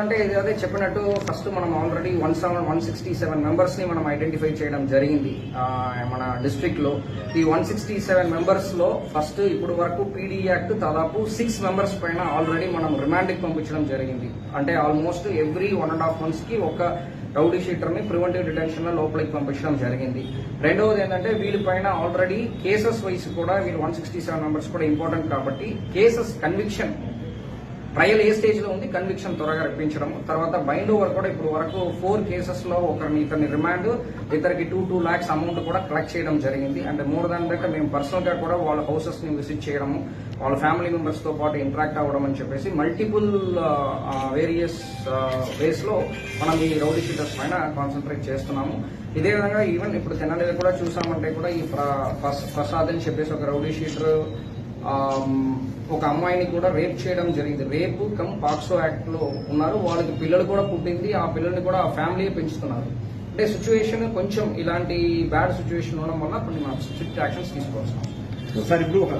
అంటే ఇది అదే చెప్పినట్టు ఫస్ట్ మనం already one seven one sixty seven మెంబర్స్ని మనం ఐడెంటిఫై చేయడం జరిగింది. మన డిస్ట్రిక్ట్లో ఈ వన్ సిక్స్టీ సెవెన్ మెంబర్స్లో ఫస్ట్ ఇప్పుడు వరకు పీడీ యాక్ట్ దాదాపు సిక్స్ మెంబర్స్ పైన ఆల్రెడీ మనం రిమాండ్కి పంపించడం జరిగింది. అంటే almost every one and half మంత్స్కి ఒక రౌడీ షీటర్ని ప్రివెంటివ్ డిటెన్షన్లో లోపలికి పంపించడం జరిగింది. రెండవది ఏంటంటే వీళ్ళపైన ఆల్రెడీ కేసెస్ వైస్ కూడా వీళ్ళు వన్ సిక్స్టీ సెవెన్ మెంబర్స్ కూడా ఇంపార్టెంట్ కాబట్టి కేసెస్ కన్విక్షన్ ట్రయల్ ఏ స్టేజ్లో ఉంది కన్విక్షన్ త్వరగా రప్పించడం. తర్వాత బైండ్ ఓవర్ కూడా ఇప్పుడు వరకు ఫోర్ కేసెస్లో ఒకరిని ఇతని రిమాండ్ ఇతరికి టూ టూ లాక్స్ అమౌంట్ కూడా కలెక్ట్ చేయడం జరిగింది. అండ్ మోర్ దాన్ దట్ మేము పర్సనల్గా కూడా వాళ్ళ హౌసెస్ని విజిట్ చేయడము వాళ్ళ ఫ్యామిలీ మెంబర్స్తో పాటు ఇంటరాక్ట్ అవ్వడం అని చెప్పేసి మల్టిపుల్ వేరియస్ వేస్లో మనం ఈ రౌడీ షీటర్స్ పైన కాన్సన్ట్రేట్ చేస్తున్నాము. ఇదే విధంగా ఈవెన్ ఇప్పుడు తెనాలిలో కూడా చూసామంటే కూడా ఈ ప్రసాద్ అని చెప్పేసి ఒక రౌడీ షీటర్ ఒక అమ్మాయిని కూడా రేప్ చేయడం జరిగింది. రేపు కమ్ పాక్సో యాక్ట్లో ఉన్నారు. వాళ్ళకి పిల్లలు కూడా పుట్టింది. ఆ పిల్లల్ని కూడా ఆ ఫ్యామిలీ పెంచుతున్నారు. అంటే సిచ్యువేషన్ కొంచెం ఇలాంటి బ్యాడ్ సిచ్యువేషన్ ఉండడం వల్ల కొన్ని యాక్షన్స్ తీసుకోవాల్సిన సార్ ఇప్పుడు ఒక